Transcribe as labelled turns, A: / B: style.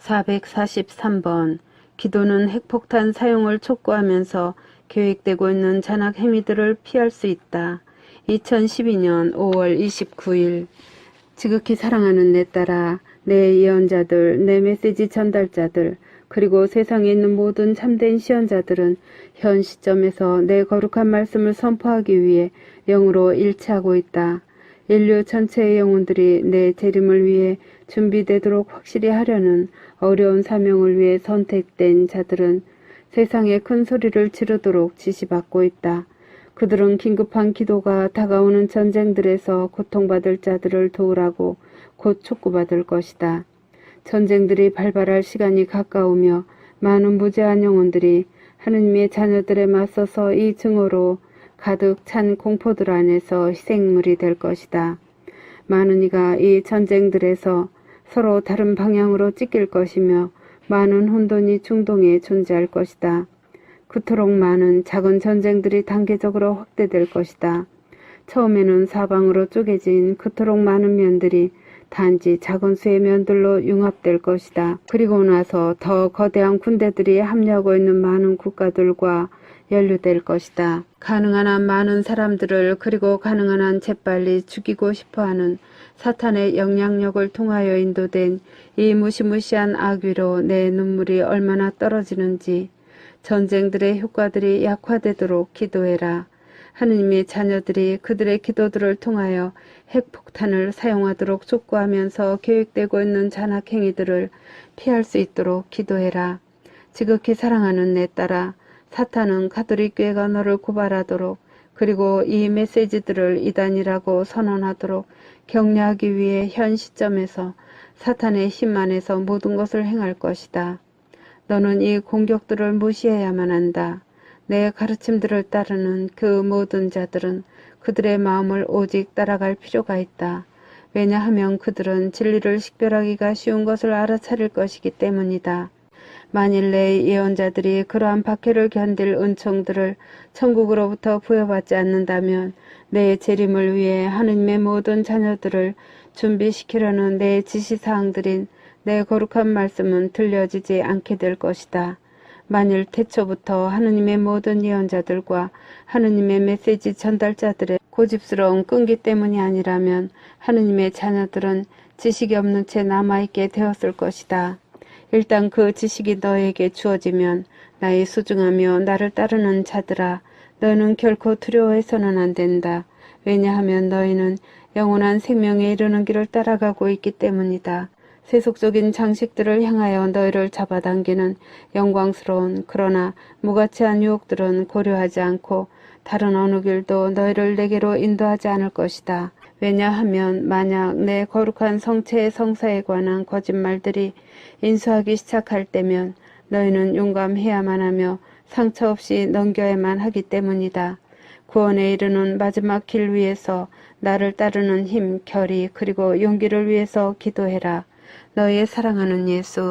A: 443번 기도는 핵폭탄 사용을 촉구하면서 계획되고 있는 잔악 행위들을 피할 수 있다. 2012년 5월 29일 지극히 사랑하는 내 딸아, 내 예언자들, 내 메시지 전달자들, 그리고 세상에 있는 모든 참된 시언자들은 현 시점에서 내 거룩한 말씀을 선포하기 위해 영으로 일치하고 있다. 인류 전체의 영혼들이 내 재림을 위해 준비되도록 확실히 하려는 어려운 사명을 위해 선택된 자들은 세상에 큰 소리를 지르도록 지시받고 있다. 그들은 긴급한 기도가 다가오는 전쟁들에서 고통받을 자들을 도우라고 곧 촉구받을 것이다. 전쟁들이 발발할 시간이 가까우며 많은 무죄한 영혼들이 하느님의 자녀들에 맞서서 이 증오로 가득 찬 공포들 안에서 희생물이 될 것이다. 많은 이가 이 전쟁들에서 서로 다른 방향으로 찢길 것이며 많은 혼돈이 중동에 존재할 것이다. 그토록 많은 작은 전쟁들이 단계적으로 확대될 것이다. 처음에는 사방으로 쪼개진 그토록 많은 면들이 단지 작은 수의 면들로 융합될 것이다. 그리고 나서 더 거대한 군대들이 합류하고 있는 많은 국가들과 연루될 것이다. 가능한 한 많은 사람들을 그리고 가능한 한 재빨리 죽이고 싶어하는 사탄의 영향력을 통하여 인도된 이 무시무시한 악위로 내 눈물이 얼마나 떨어지는지 전쟁들의 효과들이 약화되도록 기도해라. 하느님의 자녀들이 그들의 기도들을 통하여 핵폭탄을 사용하도록 촉구하면서 계획되고 있는 잔악 행위들을 피할 수 있도록 기도해라. 지극히 사랑하는 내 딸아, 사탄은 가톨릭 교회가 너를 고발하도록 그리고 이 메시지들을 이단이라고 선언하도록 격려하기 위해 현 시점에서 사탄의 힘 안에서 모든 것을 행할 것이다. 너는 이 공격들을 무시해야만 한다. 내 가르침들을 따르는 그 모든 자들은 그들의 마음을 오직 따라갈 필요가 있다. 왜냐하면 그들은 진리를 식별하기가 쉬운 것을 알아차릴 것이기 때문이다. 만일 내 예언자들이 그러한 박해를 견딜 은총들을 천국으로부터 부여받지 않는다면 내 재림을 위해 하느님의 모든 자녀들을 준비시키려는 내 지시사항들인 내 거룩한 말씀은 들려지지 않게 될 것이다. 만일 태초부터 하느님의 모든 예언자들과 하느님의 메시지 전달자들의 고집스러운 끈기 때문이 아니라면 하느님의 자녀들은 지식이 없는 채 남아있게 되었을 것이다. 일단 그 지식이 너에게 주어지면 나의 소중하며 나를 따르는 자들아 너는 결코 두려워해서는 안 된다. 왜냐하면 너희는 영원한 생명에 이르는 길을 따라가고 있기 때문이다. 세속적인 장식들을 향하여 너희를 잡아당기는 영광스러운 그러나 무가치한 유혹들은 고려하지 않고 다른 어느 길도 너희를 내게로 인도하지 않을 것이다. 왜냐하면 만약 내 거룩한 성체의 성사에 관한 거짓말들이 인수하기 시작할 때면 너희는 용감해야만 하며 상처 없이 넘겨야만 하기 때문이다. 구원에 이르는 마지막 길 위에서 나를 따르는 힘, 결의, 그리고 용기를 위해서 기도해라. 너희의 사랑하는 예수